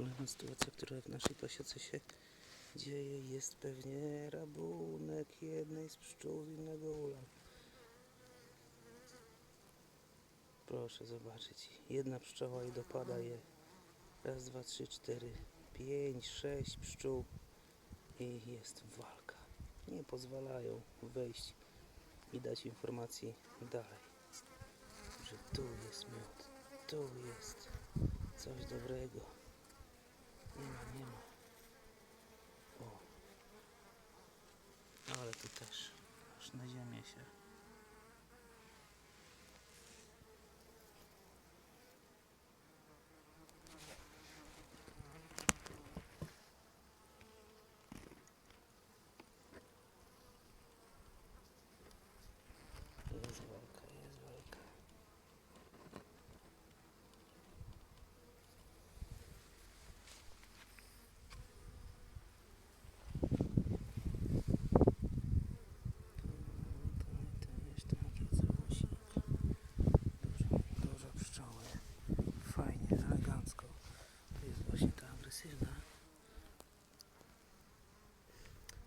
Kolejna sytuacja, która w naszej pasiece się dzieje, jest pewnie rabunek jednej z pszczół z innego ula. Proszę zobaczyć. Jedna pszczoła i dopada je. Raz, dwa, trzy, cztery, pięć, sześć pszczół i jest walka. Nie pozwalają wejść i dać informacji dalej, że tu jest miód, tu jest coś dobrego. на наемся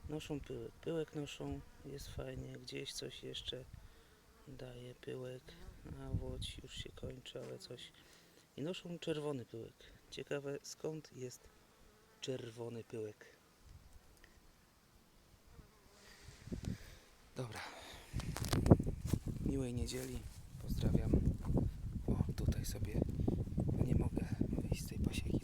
Noszą pyłek. Pyłek noszą, jest fajnie. Gdzieś coś jeszcze daje pyłek. A łódź już się kończy, ale coś. I noszą czerwony pyłek. Ciekawe skąd jest czerwony pyłek. Dobra. Miłej niedzieli. Pozdrawiam. O, tutaj sobie nie mogę wyjść z tej pasieki.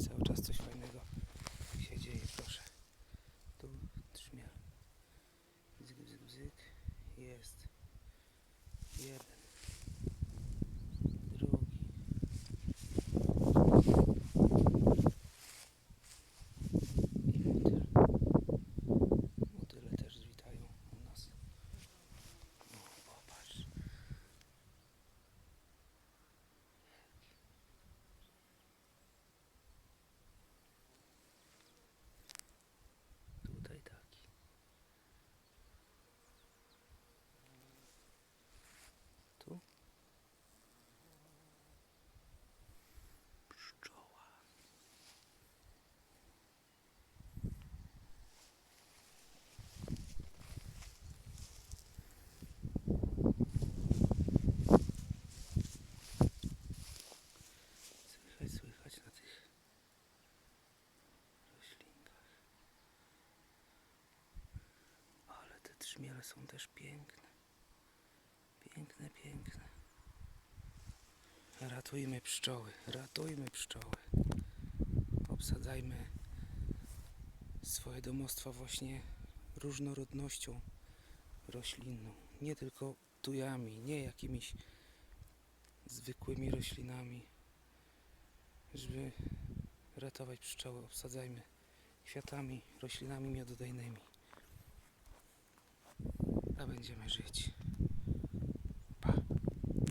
Trzmiele są też piękne. Piękne, piękne. Ratujmy pszczoły, ratujmy pszczoły. Obsadzajmy swoje domostwa właśnie różnorodnością roślinną. Nie tylko tujami, nie jakimiś zwykłymi roślinami. Żeby ratować pszczoły, obsadzajmy kwiatami, roślinami miododajnymi. Będziemy żyć.